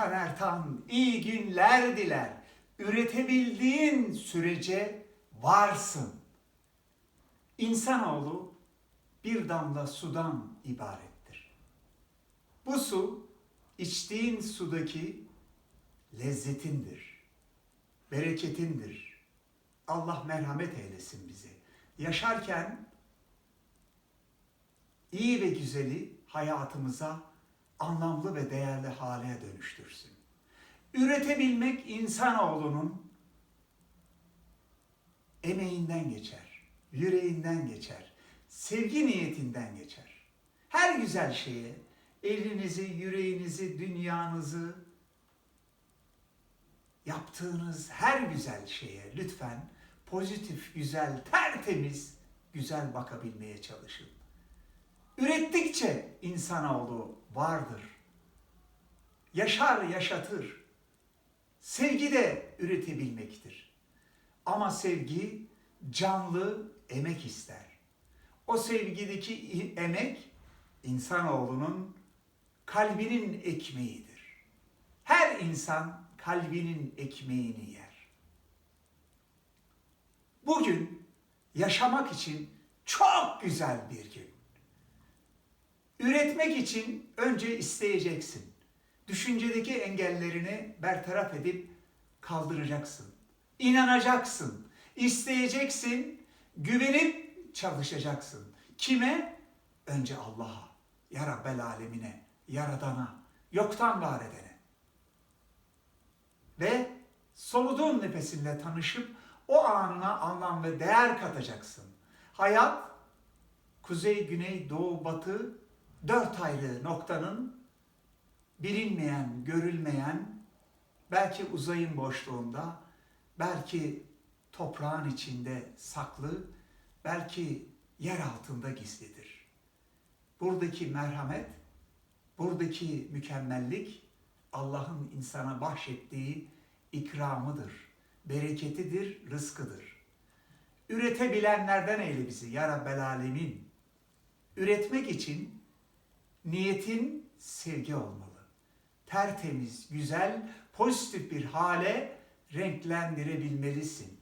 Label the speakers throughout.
Speaker 1: Hakan Ertan iyi günler diler. Üretebildiğin sürece varsın. İnsanoğlu bir damla sudan ibarettir. Bu su içtiğin sudaki lezzetindir, bereketindir. Allah merhamet eylesin bize. Yaşarken iyi ve güzeli hayatımıza anlamlı ve değerli hale dönüştürsün. Üretebilmek insanoğlunun emeğinden geçer, yüreğinden geçer, sevgi niyetinden geçer. Her güzel şeye elinizi, yüreğinizi, dünyanızı, yaptığınız her güzel şeye lütfen pozitif, güzel, tertemiz, güzel bakabilmeye çalışın. Ürettikçe insanoğlu vardır. Yaşar, yaşatır. Sevgi de üretebilmektir. Ama sevgi canlı emek ister. O sevgideki emek insanoğlunun kalbinin ekmeğidir. Her insan kalbinin ekmeğini yer. Bugün yaşamak için çok güzel bir gün. Üretmek için önce isteyeceksin. Düşüncedeki engellerini bertaraf edip kaldıracaksın. İnanacaksın. İsteyeceksin. Güvenip çalışacaksın. Kime? Önce Allah'a, ya Rabbel Alemine, Yaradan'a, yoktan var edene. Ve soluduğun nefesinle tanışıp o anına anlam ve değer katacaksın. Hayat kuzey, güney, doğu, batı dört ayrı noktanın bilinmeyen, görülmeyen, belki uzayın boşluğunda, belki toprağın içinde saklı, belki yer altında gizlidir. Buradaki merhamet, buradaki mükemmellik Allah'ın insana bahşettiği ikramıdır, bereketidir, rızkıdır. Üretebilenlerden eyle bizi ya Rabbel Alemin. Üretmek için niyetin sevgi olmalı. Tertemiz, güzel, pozitif bir hale renklendirebilmelisin.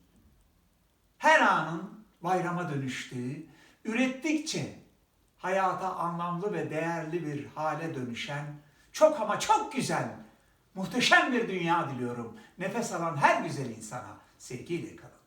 Speaker 1: Her anın bayrama dönüştüğü, ürettikçe hayata anlamlı ve değerli bir hale dönüşen çok ama çok güzel, muhteşem bir dünya diliyorum. Nefes alan her güzel insana sevgiyle kalın.